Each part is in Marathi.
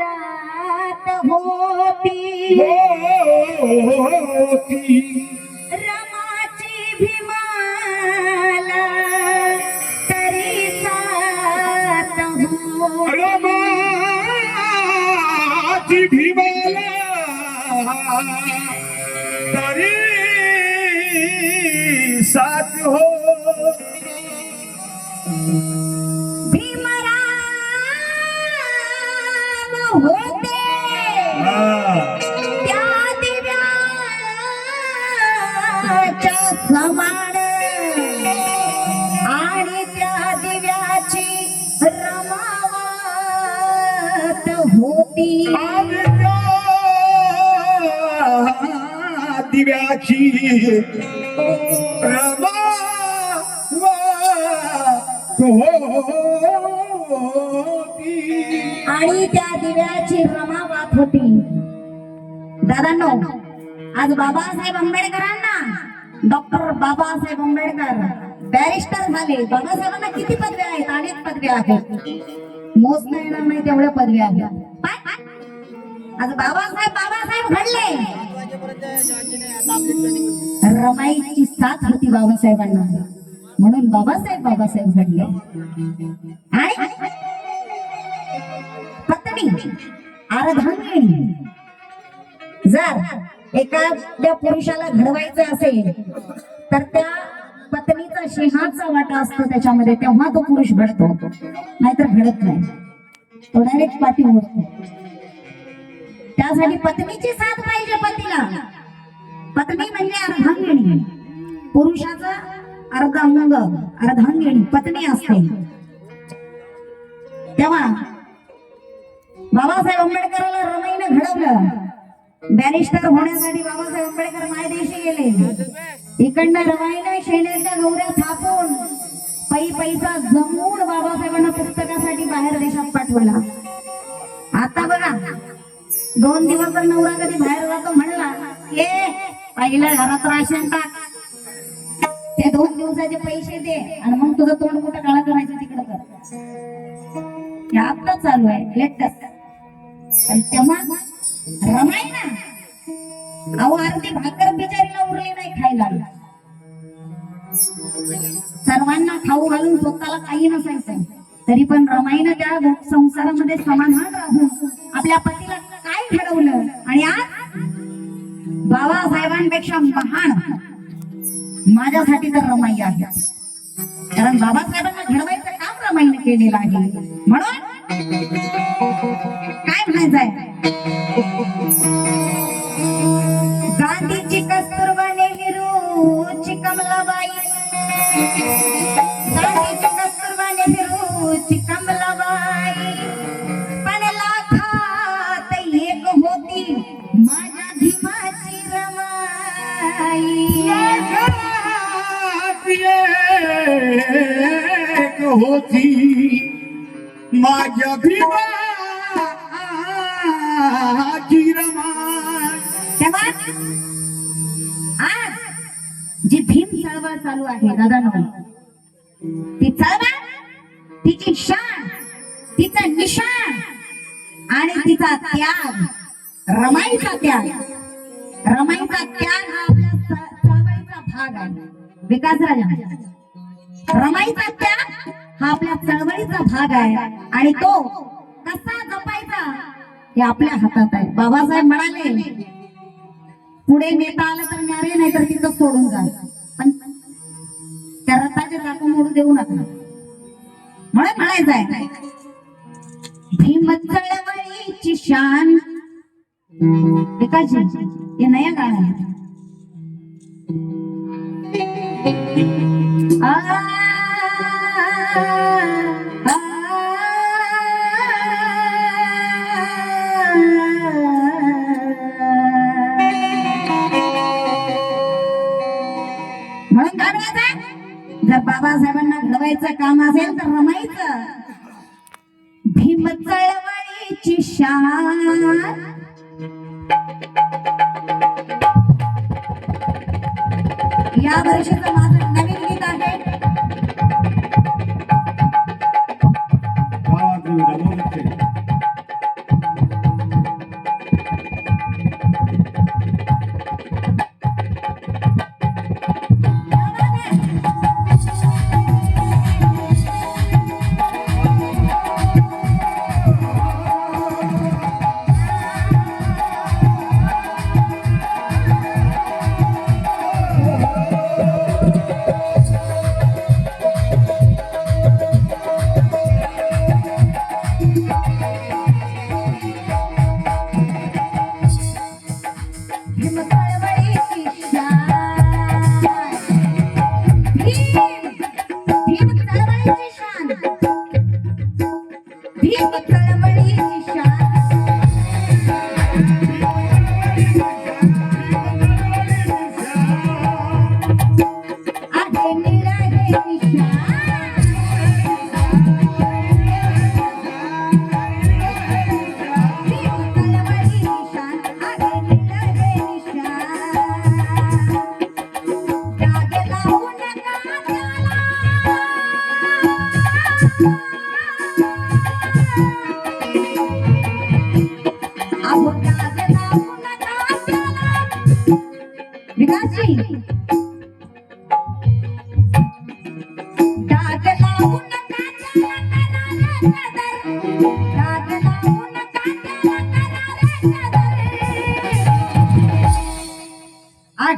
रात होती. होती रमाची भीमाला तरी सात रमाची भीमाला तरी सात हो दिव्याची रमा आणि त्या दिव्याची रमावत होती. दादांनो आज बाबासाहेब आंबेडकरांना डॉक्टर बाबासाहेब आंबेडकर बॅरिस्टर झाले. बाबासाहेबांना किती पदव्या आहेत? अनेक पदव्या आहेत. मोजता येणार नाही तेवढ्या पदव्या आहेत. आज बाबासाहेब बाबासाहेब घडले. रमाईची साथ होती बाबासाहेबांना. म्हणून बाबासाहेब बाबासाहेब घडले. आणि पत्नी अर्धांगिणी जर एखाद्या पुरुषाला घडवायचं असेल तर त्या पत्नीचा सिंहाचा वाटा असतो त्याच्यामध्ये तेव्हा तो पुरुष घडतो नाहीतर घडत नाही. तो डायरेक्ट पाठी उठतो त्यासाठी पत्नीची साथ पाहिजे पतीला. पत्नी म्हणजे अर्धांगिणी. पुरुषाचा अर्धांग अर्धांगिणी पत्नी असते. तेव्हा बाबासाहेब आंबेडकरांना रमाईने घडवलं. बॅरिस्टर होण्यासाठी बाबासाहेब आंबेडकर मायदेशी गेले. इकडनं रमाईने शेण्याच्या गौऱ्या थापून पै पैसा जमवून बाबासाहेबांना पुस्तकासाठी बाहेर देशात पाठवला. आता बघा दोन दिवस जर नवरा कधी बाहेर जातो म्हणला ए पहिल्या घरात राशन टाक. ते दोन दिवसाचे पैसे दे आणि मग तुझं तोंड कुठं काळा करायचं तिकडं कर. हे आता चालू आहे लेटेस्ट. पण तेव्हा रमाई ना अहो अर्धी भाकर बिचारीला उरली नाही खायला. सर्वांना खाऊ घालून स्वतःला काही नसायचं तरी पण रमाईनं त्या संसारामध्ये समाधान राहून आपल्या पतीला काय घडवलं? आणि आज बाबासाहेबांपेक्षा महान माझ्यासाठी तर रमाई आहे. कारण बाबासाहेबांना घडवायचं काम रमाईने केलेलं आहे. म्हणून काय म्हणायचंय? होती. माझ्या भीमाची रमाई तेव्हा आज जी भीम चळवळ चालू आहे दादा ती चळवळ तिची शान तिचं निशाण आणि तिचा त्याग रमाईचा त्याग. रमाईचा त्याग हा आपल्या चळवळीचा भाग आहे. विकास राजा रमाईचा त्याग हा आपल्या चळवळीचा भाग आहे. आणि तो कसा जपायचा हे आपल्या हातात आहे. बाबासाहेब म्हणाले पुढे नेता आलं तर न्यारे नाही तर तिथं सोडून जा. पण त्या रथाचे चाकू मोडू देऊ नका. म्हणून म्हणायचं आहे भीम चळवळीची शान एकाची हे नया गाणं आहे. म्हणून काय म्हणायचं जर बाबासाहेबांना घडवायचं काम असेल तर रमायचं. भीम चळवळीची शान. या वर्षीचं माझं नवीन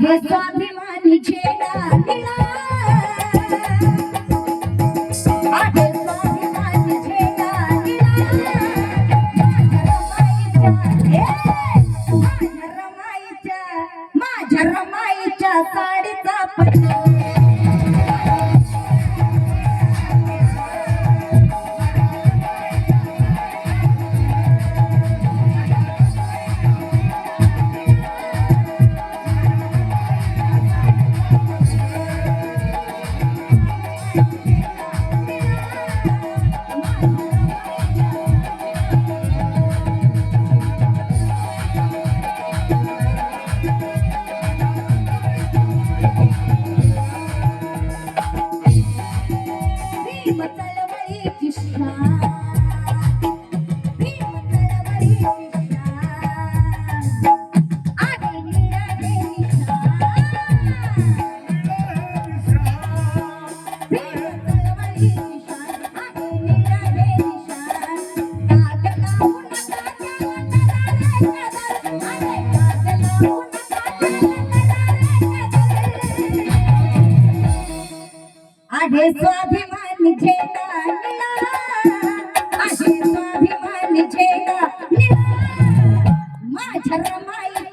ಸ್ವಾಭಿಮಾನಿ ಜಯ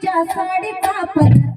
तुझ्या साडीचा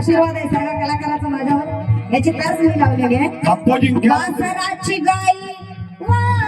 आशीर्वाद आहे सगळ्या कलाकाराचा माझ्यावर. याची तास मी लावलेली आहे. बासराची गाई वा!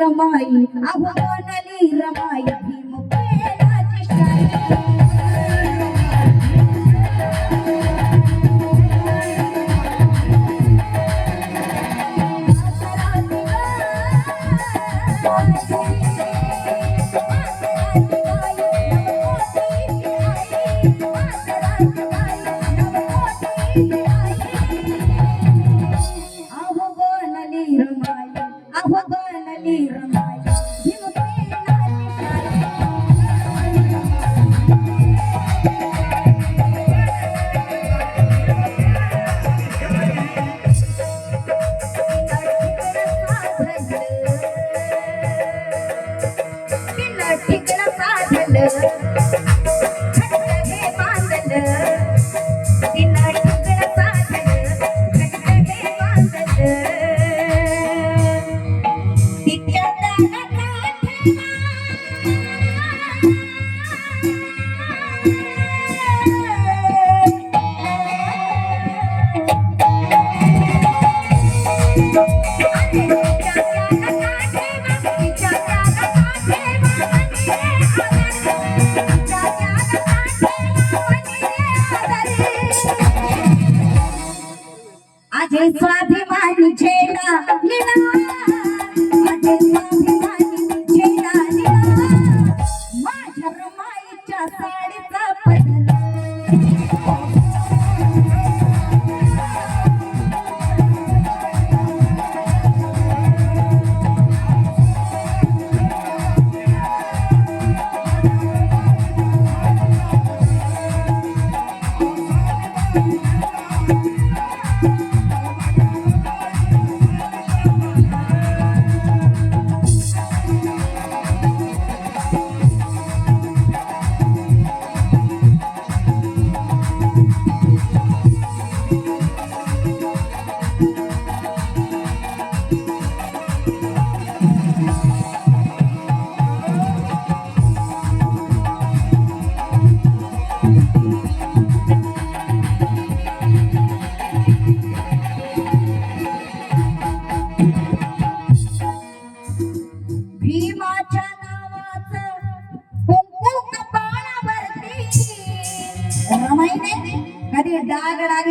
रमाई आपण रमाई. Gracias. स्वाभिमान झेला